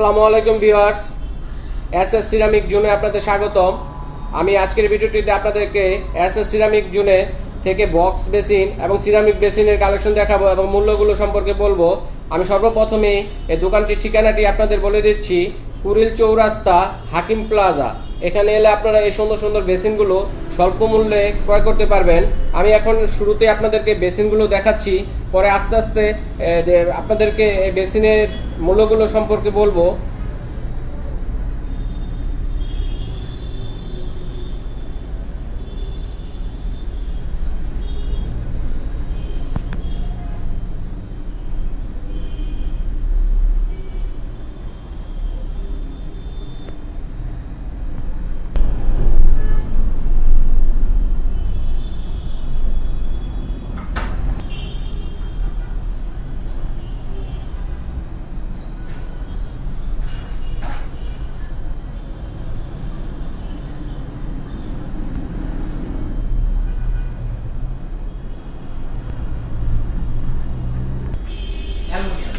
আসসালামু আলাইকুম viewers. S S ceramic জুনে আপনাদের স্বাগতম। আমি আজকের ভিডিওটিতে আপনাদেরকে এস এস সিরামিক জুনে থেকে বক্স বেসিন এবং সিরামিক বেসিনের কালেকশন দেখাবো এবং মূল্যগুলো সম্পর্কে বলব। আমি সর্বপ্রথমে এই দোকানটির ঠিকানাটি আপনাদের বলে দিচ্ছি, কুরিল চৌরাস্তা, হাকিম প্লাজা। এখানে এলে আপনারা এই সুন্দর সুন্দর বেসিনগুলো স্বল্প মূল্যে ক্রয় করতে পারবেন। আমি এখন শুরুতে আপনাদেরকে বেসিনগুলো দেখাচ্ছি, পরে আস্তে আস্তে আপনাদেরকে এই বেসিনের মূল্যগুলো সম্পর্কে বলব।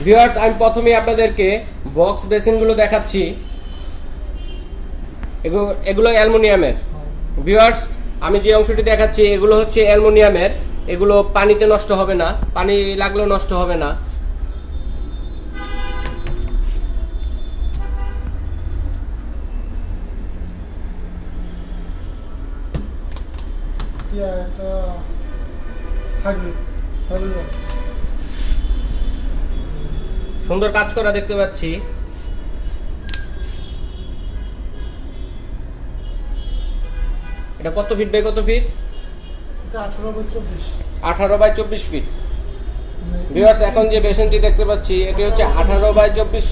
ভিউয়ার্স আমি প্রথমে আপনাদেরকে বক্স বেসিনগুলো দেখাচ্ছি। এগুলো এগুলো অ্যালুমিনিয়ামের। ভিউয়ার্স আমি যে অংশটি দেখাচ্ছি, এগুলো হচ্ছে অ্যালুমিনিয়ামের। এগুলো পানিতে নষ্ট হবে না। পানি লাগলেও নষ্ট হবে না। থাকবে। সুন্দর কাজ করা দেখতে পাচ্ছি। এটা কত ফিট বাই কত ফিট আঠারো বাই চব্বিশ। ফিট ভিউয়ার্স এখন যে বেসিনটি দেখতে পাচ্ছি এটি হচ্ছে আঠারো বাই চব্বিশ।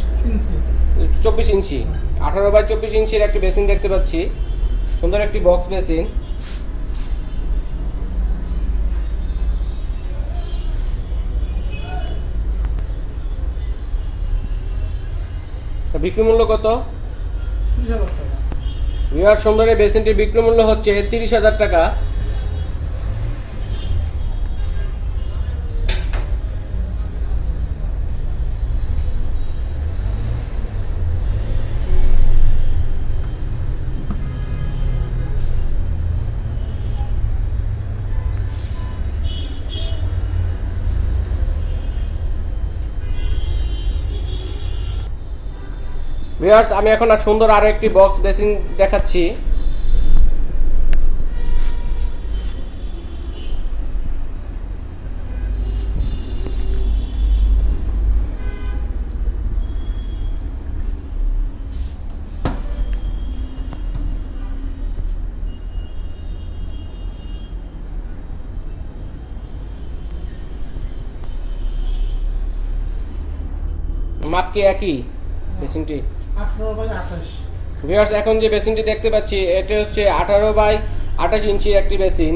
চব্বিশ ইঞ্চি। আঠারো বাই চব্বিশ ইঞ্চির একটি বেসিন দেখতে পাচ্ছি। সুন্দর একটি বক্স বেসিন বিক্রি মূল্য কত? রিয়ার সুন্দরের বেসিনটির বিক্রি মূল্য হচ্ছে তিরিশ হাজার টাকা। ভিউয়ার্স আমি এখন আর সুন্দর আরও একটি বক্স বেসিন দেখাচ্ছি। মাপ কি একই আঠাশ ভিউয়ার্স এখন যে বেসিনটি দেখতে পাচ্ছি, এটা হচ্ছে আঠারো বাই আঠাশ ইঞ্চি একটি বেসিন।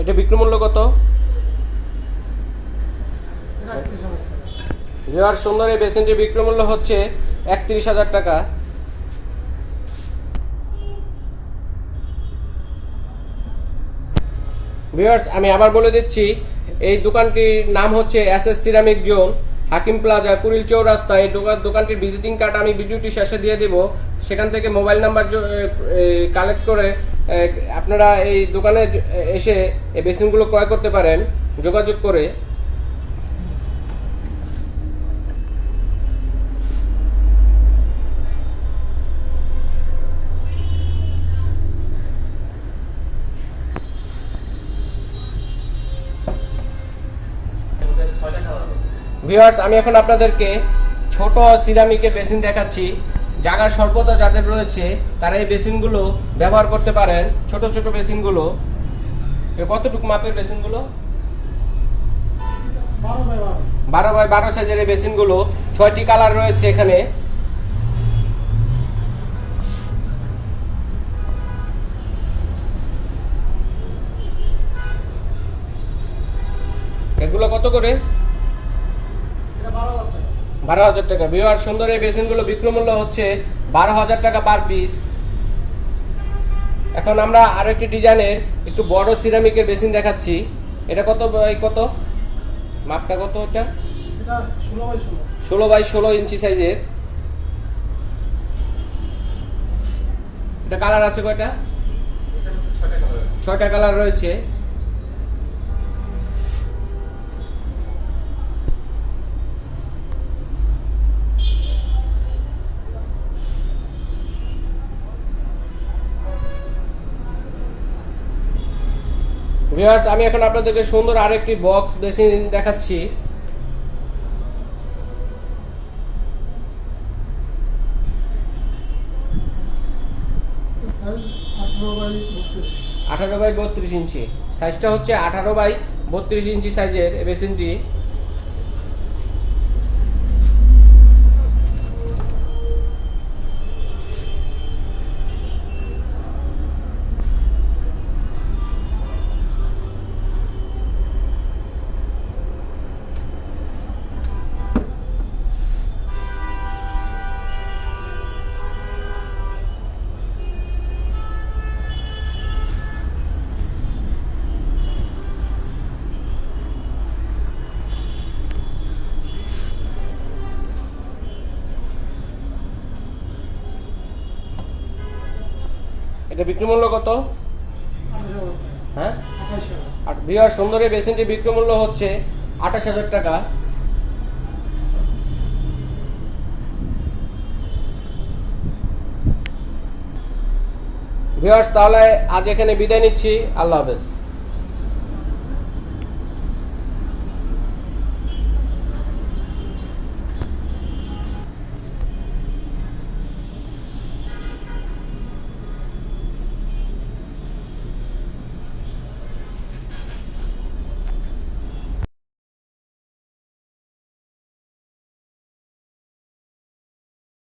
এটা বিক্রি মূল্য কত এটা একত্রিশ হাজার টাকা ভিউয়ার সুন্দর এই বেসিনটির বিক্রি মূল্য হচ্ছে একত্রিশ হাজার টাকা। ভিউয়ার্স, আমি আবার বলে দিচ্ছি, এই দোকানটির নাম হচ্ছে S S ceramic zone, Hakim plaza Kuril চৌরাস্তা। এই দোকান দোকানটির ভিজিটিং কার্ড আমি ভিডিওটি শেষে দিয়ে দেব। সেখান থেকে মোবাইল নাম্বার কালেক্ট করে আপনারা এই দোকানে এসে এই বেসিনগুলো ক্রয় করতে পারেন। যোগাযোগ করে ভিউয়ার্স আমি এখন আপনাদেরকে ছোট সিরামিকের বেসিন দেখাচ্ছি। জায়গা স্বল্পতা যাদের রয়েছে তারা এই বেসিনগুলো ব্যবহার করতে পারেন। ছোট ছোট বেসিনগুলো। কতটুকু মাপের বেসিনগুলো? বারো বাই বারো সাইজের এই বেসিনগুলো। ছয়টি কালার রয়েছে এখানে। এগুলো কত করে? বারো হাজার টাকা। বিহার সুন্দর এই বেসিনগুলো বিক্রয় মূল্য হচ্ছে বারো হাজার টাকা পার পিস এখন আমরা আরও একটি ডিজাইনের একটু বড় সিরামিকের বেসিন দেখাচ্ছি। এটা কত কত? মাপটা কত এটা? এটা ষোলো বাই ষোলো। ষোলো বাই ষোলো ইঞ্চি সাইজের। এটা কালার আছে কয়টা? ছয়টা কালার রয়েছে। ভিউয়ার্স, আমি এখন আপনাদেরকে সুন্দর আরেকটি বক্স বেসিন দেখাচ্ছি। আঠারো বাই বত্রিশ ইঞ্চি। সাইজটা হচ্ছে আঠারো বাই বত্রিশ ইঞ্চি সাইজের বেসিনটি। এটা বিক্রি মূল্য কত? হ্যাঁ? বিহার সুন্দর বেসিনটি বিক্রি মূল্য হচ্ছে আঠাশ হাজার টাকা। ভিউয়ার্স, তাহলে আজ এখানে বিদায় নিচ্ছি। আল্লাহ হাফেজ।